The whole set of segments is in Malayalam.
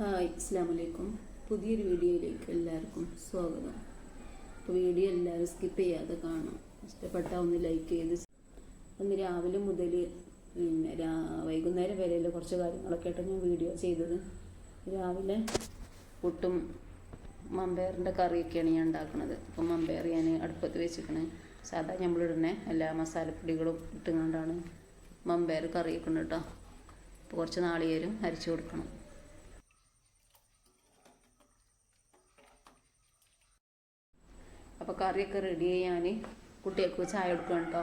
ഹായ് അസ്സാം വലൈക്കും പുതിയൊരു വീഡിയോയിലേക്ക് എല്ലാവർക്കും സ്വാഗതം. അപ്പോൾ വീഡിയോ എല്ലാവരും സ്കിപ്പ് ചെയ്യാതെ കാണാം ഇഷ്ടപ്പെട്ട ഒന്ന് ലൈക്ക് ചെയ്ത് ഒന്ന് രാവിലെ മുതൽ പിന്നെ രാ വൈകുന്നേരം വരെ കുറച്ച് കാര്യങ്ങളൊക്കെ ആയിട്ട് ഞാൻ വീഡിയോ ചെയ്തത്. രാവിലെ പുട്ടും മമ്പയറിന്റെ കറിയൊക്കെയാണ് ഞാൻ ഉണ്ടാക്കുന്നത് അപ്പം മമ്പയർ ഞാൻ അടുപ്പത്ത് വെച്ചിരിക്കണേ. സാധാ നമ്മളിടുന്ന എല്ലാ മസാലപ്പൊടികളും ഇട്ടുകൊണ്ടാണ് മമ്പയർ കറിയൊക്കെ ഉണ്ട് കേട്ടോ അപ്പോൾ കുറച്ച് നാളികേരും അരച്ചു കൊടുക്കണം. അപ്പോൾ കറിയൊക്കെ റെഡി ചെയ്യാൻ കുട്ടികൾക്ക് ചായ കൊടുക്കണം കേട്ടോ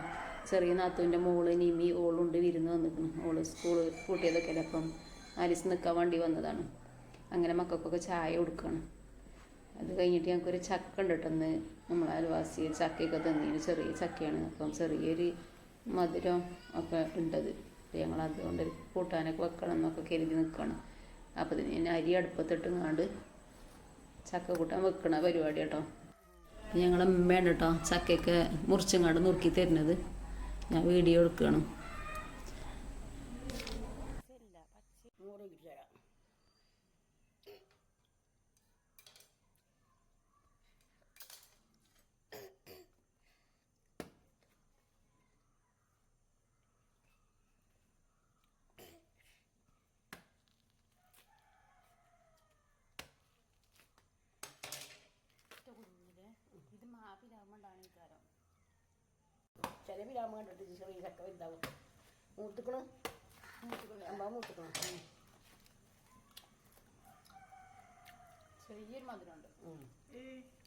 ചെറിയ നാത്തൂന്റെ മോൾ നിമി ഓളുണ്ട് വിരുന്ന് വന്നിരിക്കണം ഓൾ സ്കൂൾ കൂട്ടിയതൊക്കെ അല്ലേ അപ്പം ആലിസ് നിൽക്കാൻ വേണ്ടി വന്നതാണ്. അങ്ങനെ മക്കൾക്കൊക്കെ ചായ കൊടുക്കണം. അത് കഴിഞ്ഞിട്ട് ഞങ്ങൾക്കൊരു ചക്ക ഉണ്ട് കേട്ടെന്ന് നമ്മളെ അയൽവാസി ചക്കയൊക്കെ തന്നീന്. ചെറിയ ചക്കയാണ്. അപ്പം ചെറിയൊരു മധുരം ഒക്കെ ഉണ്ടത്. ഞങ്ങൾ അതുകൊണ്ട് കൂട്ടാനൊക്കെ വെക്കണം എന്നൊക്കെ കരുതി നിൽക്കണം അപ്പോൾ ഞാൻ അരി അടുപ്പത്തിട്ടുങ്ങാണ്ട് ചക്ക കൂട്ടാൻ വെക്കണ പരിപാടി കേട്ടോ ഞങ്ങളെ അമ്മയാണ് കേട്ടോ ചക്കയൊക്കെ മുറിച്ചങ്ങാണ്ട് നുറുക്കി തരുന്നത്. ഞാൻ വീഡിയോ എടുക്കണം ചില വിരാമ കണ്ടിട്ട് ചെറിയ ചക്ക വലുതാവും. മൂത്തുക്കണം അമ്പാ മൂത്തുക്കണം ചെറിയൊരു മധുരമുണ്ട്.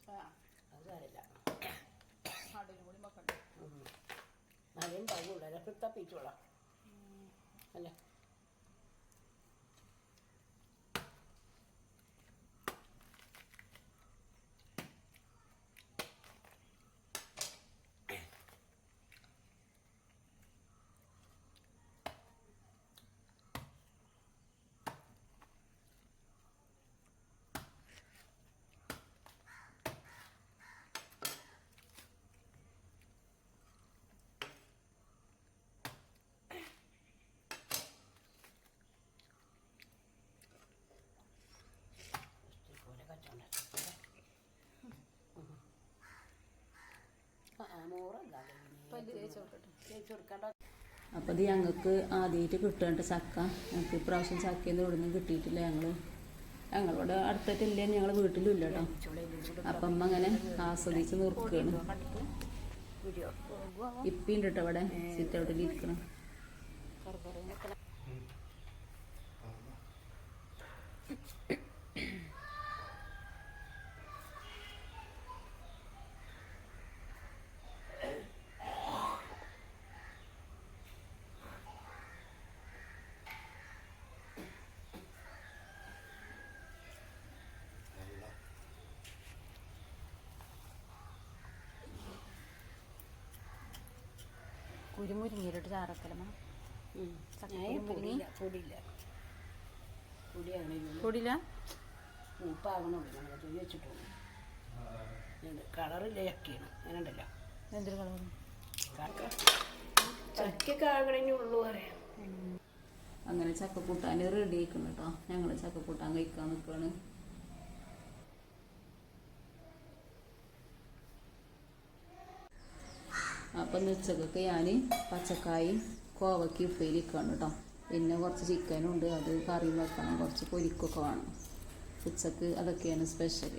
ആ. അത് കാര്യമില്ല കടലും കൂടി വെക്കണ്ട നല്ലയും പാകുള്ളൂ അതൊക്കെ തപ്പിച്ചോളാം അല്ല? തേച്ച് അത് അപ്പോൾ ഇത് ഞങ്ങൾക്ക് ആദ്യമായിട്ട് കിട്ടേണ്ട ചക്ക. ഞങ്ങൾക്ക് ഇപ്രാവശ്യം ചക്കയിൽ ഇവിടെ നിന്ന് കിട്ടിയിട്ടില്ല ഞങ്ങൾ ഞങ്ങളോട് അടുത്തിട്ടില്ല ഞങ്ങൾ വീട്ടിലും ഇല്ല കേട്ടോ. അപ്പം അമ്മ അങ്ങനെ ആസ്വദിച്ച് നിർക്കുകയാണ് ഇപ്പിണ്ട് കേട്ടോ ഇവിടെ സിറ്റ് ഔട്ടിൽ ഇരിക്കണം കുരുമുരിങ്ങിയിട്ട് ചാറക്കലമ്മ പൊടിയില്ല പൊടിയില്ല. പൊടിയാണ് നമ്മൾ തുണി അങ്ങനെ ഉണ്ടല്ലോ എന്തൊരു കളർ ചക്കൊക്കെ ആകണേ ഉള്ളൂ പറയാം. അങ്ങനെ ചക്കക്കൂട്ടാൻ റെഡി ആയിക്കണം കേട്ടോ ഞങ്ങൾ ചക്കക്കൂട്ടാൻ കഴിക്കാൻ നിൽക്കുകയാണ് അപ്പം ഇന്ന് ഉച്ചക്കൊക്കെ ഞാൻ പച്ചക്കായും കോവയ്ക്ക് ഉപ്പേരിക്കാണ് കേട്ടോ. പിന്നെ കുറച്ച് ചിക്കനും ഉണ്ട് അത് കറി വെക്കണം. കുറച്ച് പൊരിക്കൊക്കെ വേണം. ഉച്ചയ്ക്ക് അതൊക്കെയാണ് സ്പെഷ്യൽ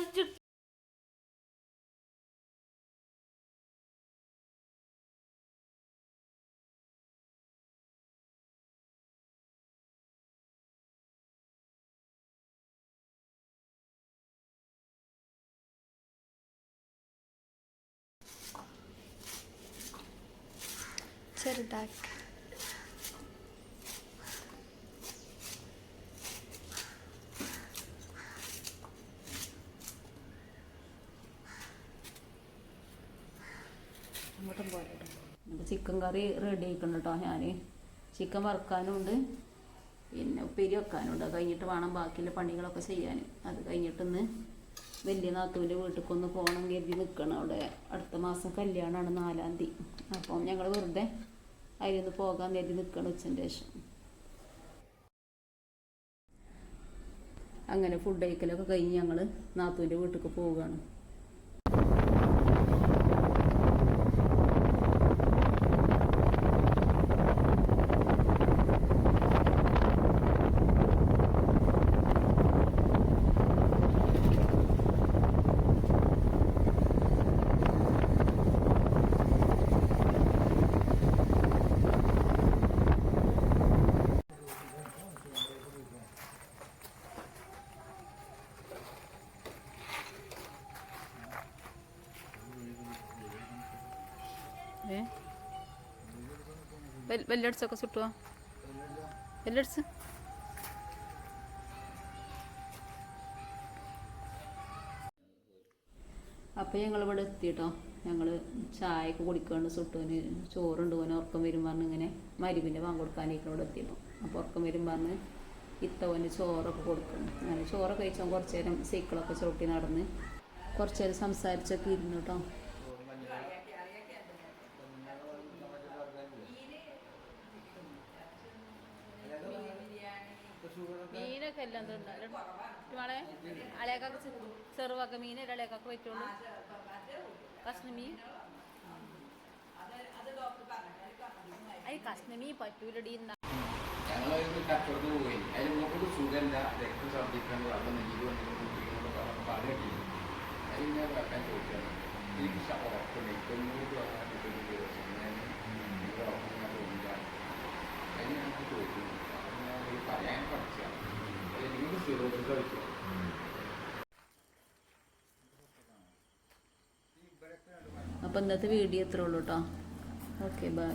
അവിടെ ചെറുതാക്കി ചിക്കൻ കറി റെഡി ആയിക്കണം കേട്ടോ ഞാൻ ചിക്കൻ വറുക്കാനുണ്ട്. പിന്നെ ഉപ്പേരി വെക്കാനുണ്ട്. അത് കഴിഞ്ഞിട്ട് വേണം ബാക്കിയുള്ള പണികളൊക്കെ ചെയ്യാൻ അത് കഴിഞ്ഞിട്ടൊന്ന് വലിയ നാത്തൂന്റെ വീട്ടിലേക്കൊന്ന് പോകണം കരുതി നിൽക്കണം അവിടെ അടുത്ത മാസം കല്യാണമാണ് നാലാം തീയതി. അപ്പം ഞങ്ങൾ വെറുതെ അതിലൊന്ന് പോകാൻ കരുതി നിൽക്കണം ഉച്ചന്റെ ശേഷം. അങ്ങനെ ഫുഡ് കഴിക്കലൊക്കെ കഴിഞ്ഞ് ഞങ്ങൾ നാത്തൂന്റെ വീട്ടിലേക്ക് പോവുകയാണ് ഏ? വെല്ലടിച്ചൊക്കെ ചുട്ടുവോ? വെല്ലടിച്ച്? അപ്പോൾ ഞങ്ങൾ ഇവിടെ എത്തിട്ടോ. ഞങ്ങൾ ചായയൊക്കെ കുടിക്കാണ്ട് സുട്ടുവിന് ചോറുണ്ട് പോകാൻ ഉറക്കം വരും പറഞ്ഞ് ഇങ്ങനെ മരുവിന്റെ വാങ്ങ കൊടുക്കാനായിട്ട് ഇവിടെ എത്തിയപ്പോൾ അപ്പോൾ ഉറക്കം വരും പറഞ്ഞ് ഇത്തവന് ചോറൊക്കെ കൊടുക്കണം. അങ്ങനെ ചോറൊക്കെ കഴിച്ചാൽ കുറച്ച് നേരം സൈക്കിളൊക്കെ ചവിട്ടി നടന്ന് കുറച്ച് നേരം സംസാരിച്ചൊക്കെ ഇരുന്നു കേട്ടോ മീനൊക്കെ എല്ലാം മളെ അളയാക്കാക്ക് ചെറുവാക്ക മീൻ ഇളയാക്കാക്ക് പറ്റുള്ളൂ കഷ്ണ മീൻ അയ്യ കഷ്ണ മീൻ പറ്റൂലടി എന്നാ ഞങ്ങളൊരു കച്ചവടത്തിന് പോയി. അതിന് നോക്കൊരു സുഖമില്ല. രക്തം ഛർദ്ദിക്കാൻ അവിടെ നെയ്യ് വന്നിട്ട് കുട്ടികളോട് പറഞ്ഞ് പാട് കെട്ടിയിരുന്നു അതിൽ ഞാൻ വെക്കാൻ ചോദിച്ചാണ് എനിക്ക് ഉറപ്പുണ്ട് തൊണ്ണൂറ് വരാൻ ദിവസം ഞാൻ എനിക്ക് ഉറപ്പ് ഞാൻ തോന്നിയാണ് അതിന് ഞാൻ ചോദിച്ചു. ഞാൻ പറയാൻ പഠിച്ചാണ് അത് നിങ്ങൾക്ക് അപ്പോൾ ഇന്നത്തെ വീഡിയോ എത്ര ഉള്ളൂ കേട്ടോ ഓക്കെ ബൈ